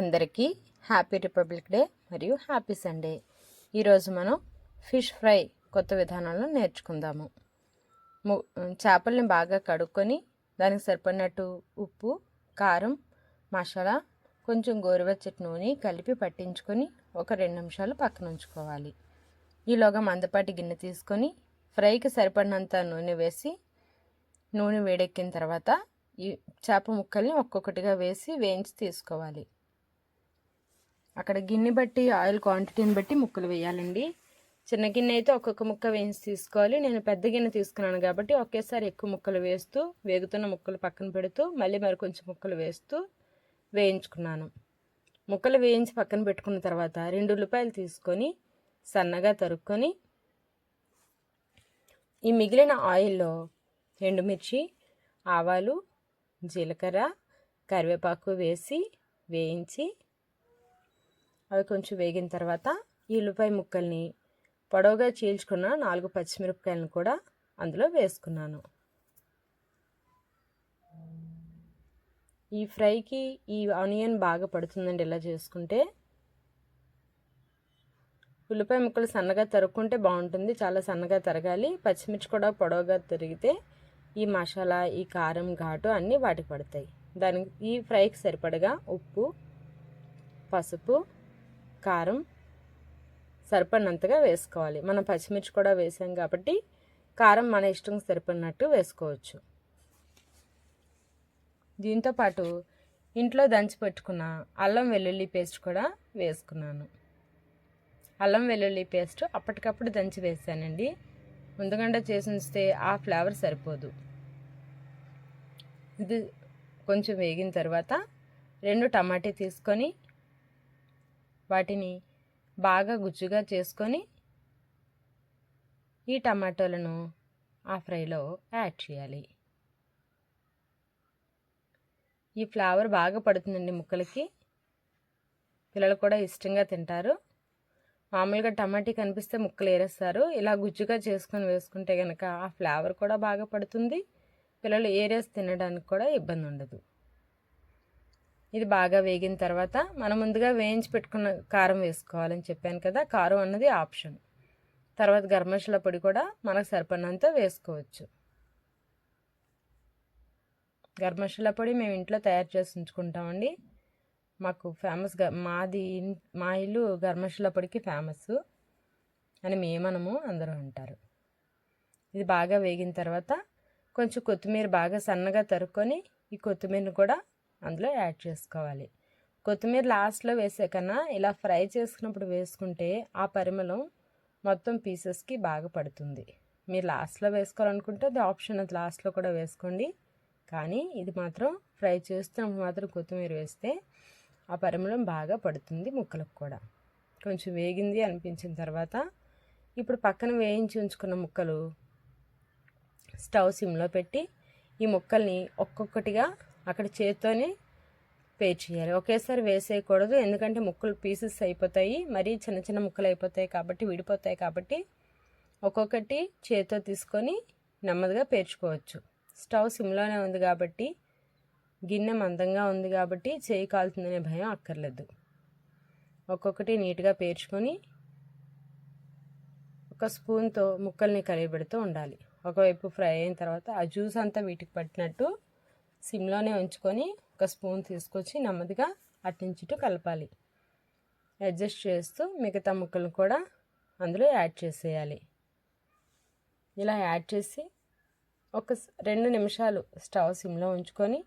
అందరికీ happy republic day మరియు happy Sunday. ఈరోజు మనం ఫిష్ ఫ్రై కొత్త విధానంలో నేర్చుకుందాము. చేపల్ని బాగా కడుక్కొని దానికి సరిపడినట్టు ఉప్పు కారం మసాలా కొంచెం గోరువెచ్చటి నూనె కలిపి పట్టించుకొని ఒక రెండు నిమిషాలు పక్కన ఉంచుకోవాలి. ఈలోగా మందపాటి గిన్నె తీసుకొని ఫ్రైకి సరిపడినంత నూనె వేసి నూనె వేడెక్కిన తర్వాత ఈ చేప ముక్కల్ని ఒక్కొక్కటిగా వేసి వేయించి తీసుకోవాలి. అక్కడ గిన్నె బట్టి ఆయిల్ క్వాంటిటీని బట్టి ముక్కలు వేయాలండి. చిన్న గిన్నె అయితే ఒక్కొక్క ముక్క వేయించి తీసుకోవాలి. నేను పెద్ద గిన్నె తీసుకున్నాను కాబట్టి ఒకేసారి ఎక్కువ ముక్కలు వేస్తూ వేగుతున్న ముక్కలు పక్కన పెడుతూ మళ్ళీ మరి కొంచెం ముక్కలు వేస్తూ వేయించుకున్నాను. ముక్కలు వేయించి పక్కన పెట్టుకున్న తర్వాత రెండు ఉల్లిపాయలు తీసుకొని సన్నగా తరుక్కొని ఈ మిగిలిన ఆయిల్లో ఎండుమిర్చి ఆవాలు జీలకర్ర కరివేపాకు వేసి వేయించి అవి కొంచెం వేగిన తర్వాత ఈ ఉల్లిపాయ ముక్కల్ని పొడవుగా చీల్చుకున్న నాలుగు పచ్చిమిరపకాయలను కూడా అందులో వేసుకున్నాను. ఈ ఫ్రైకి ఈ ఆనియన్ బాగా పడుతుందండి ఇలా చేసుకుంటే. ఉల్లిపాయ ముక్కలు సన్నగా తరుక్కుంటే బాగుంటుంది చాలా సన్నగా తరగాలి. పచ్చిమిర్చి కూడా పొడవుగా తిరిగితే ఈ మసాలా ఈ కారం ఘాటు అన్నీ వాటికి పడతాయి. దానికి ఈ ఫ్రైకి సరిపడగా ఉప్పు పసుపు కారం సరిపడినంతగా వేసుకోవాలి. మనం పచ్చిమిర్చి కూడా వేసాం కాబట్టి కారం మన ఇష్టం సరిపడినట్టు వేసుకోవచ్చు. దీంతో పాటు ఇంట్లో దంచి పెట్టుకున్న అల్లం వెల్లుల్లి పేస్ట్ కూడా వేసుకున్నాను. అల్లం వెల్లుల్లి పేస్ట్ అప్పటికప్పుడు దంచి వేసానండి. ముందుగంట చేసి ఉంచితే ఆ ఫ్లేవర్ సరిపోదు. ఇది కొంచెం వేగిన తర్వాత రెండు టమాటీ తీసుకొని వాటిని బాగా గుజ్జుగా చేసుకొని ఈ టమాటోలను ఆ ఫ్రైలో యాడ్ చేయాలి. ఈ ఫ్లేవర్ బాగా పడుతుందండి ముక్కలకి. పిల్లలు కూడా ఇష్టంగా తింటారు. మామూలుగా టమాటీ కనిపిస్తే ముక్కలు ఏరేస్తారు. ఇలా గుజ్జుగా చేసుకొని వేసుకుంటే కనుక ఆ ఫ్లేవర్ కూడా బాగా పడుతుంది. పిల్లలు ఏరేసి తినడానికి కూడా ఇబ్బంది ఉండదు. ఇది బాగా వేగిన తర్వాత మనం ముందుగా వేయించి పెట్టుకున్న కారం వేసుకోవాలని చెప్పాను కదా కారం అన్నది ఆప్షన్. తర్వాత గరం మసాలా పొడి కూడా మనకు సరిపడినంత వేసుకోవచ్చు. గరం మసాలా పొడి మేము ఇంట్లో తయారు చేసి ఉంచుకుంటామండి. మాకు ఫేమస్గా మాది మా ఇల్లు గరం మసాలా పొడికి ఫేమస్ అని మేమనము అందరూ అంటారు. ఇది బాగా వేగిన తర్వాత కొంచెం కొత్తిమీర బాగా సన్నగా తరుక్కొని ఈ కొత్తిమీరను కూడా అందులో యాడ్ చేసుకోవాలి. కొత్తిమీర లాస్ట్లో వేసే కన్నా ఇలా ఫ్రై చేసుకున్నప్పుడు వేసుకుంటే ఆ పరిమళం మొత్తం పీసెస్కి బాగా పడుతుంది. మీరు లాస్ట్లో వేసుకోవాలనుకుంటే అది ఆప్షన్ అది లాస్ట్లో కూడా వేసుకోండి. కానీ ఇది మాత్రం ఫ్రై చేస్తున్నప్పుడు మాత్రం కొత్తిమీర వేస్తే ఆ పరిమళం బాగా పడుతుంది ముక్కలకు కూడా. కొంచెం వేగింది అనిపించిన తర్వాత ఇప్పుడు పక్కన వేయించి ఉంచుకున్న ముక్కలు స్టవ్ సిమ్లో పెట్టి ఈ ముక్కల్ని ఒక్కొక్కటిగా అక్కడ చేత్తోనే పే చేయాలి. ఒకేసారి వేసేయకూడదు. ఎందుకంటే ముక్కలు పీసెస్ అయిపోతాయి. మరీ చిన్న చిన్న ముక్కలు అయిపోతాయి కాబట్టి విడిపోతాయి కాబట్టి ఒక్కొక్కటి చేత్తో తీసుకొని నెమ్మదిగా పేర్చుకోవచ్చు. స్టవ్ సిమ్లోనే ఉంది కాబట్టి గిన్నె మందంగా ఉంది కాబట్టి చేయి కాలుతుందనే భయం అక్కర్లేదు. ఒక్కొక్కటి నీట్గా పేర్చుకొని ఒక స్పూన్తో ముక్కల్ని కలియబెడుతూ ఉండాలి. ఒకవైపు ఫ్రై అయిన తర్వాత ఆ జ్యూస్ అంతా వీటికి పట్టినట్టు సిమ్లోనే ఉంచుకొని ఒక స్పూన్ తీసుకొచ్చి నెమ్మదిగా అట్టించుటూ కలపాలి. అడ్జస్ట్ చేస్తూ మిగతా ముక్కలు కూడా అందులో యాడ్ చేసేయాలి. ఇలా యాడ్ చేసి ఒక రెండు నిమిషాలు స్టవ్ సిమ్లో ఉంచుకొని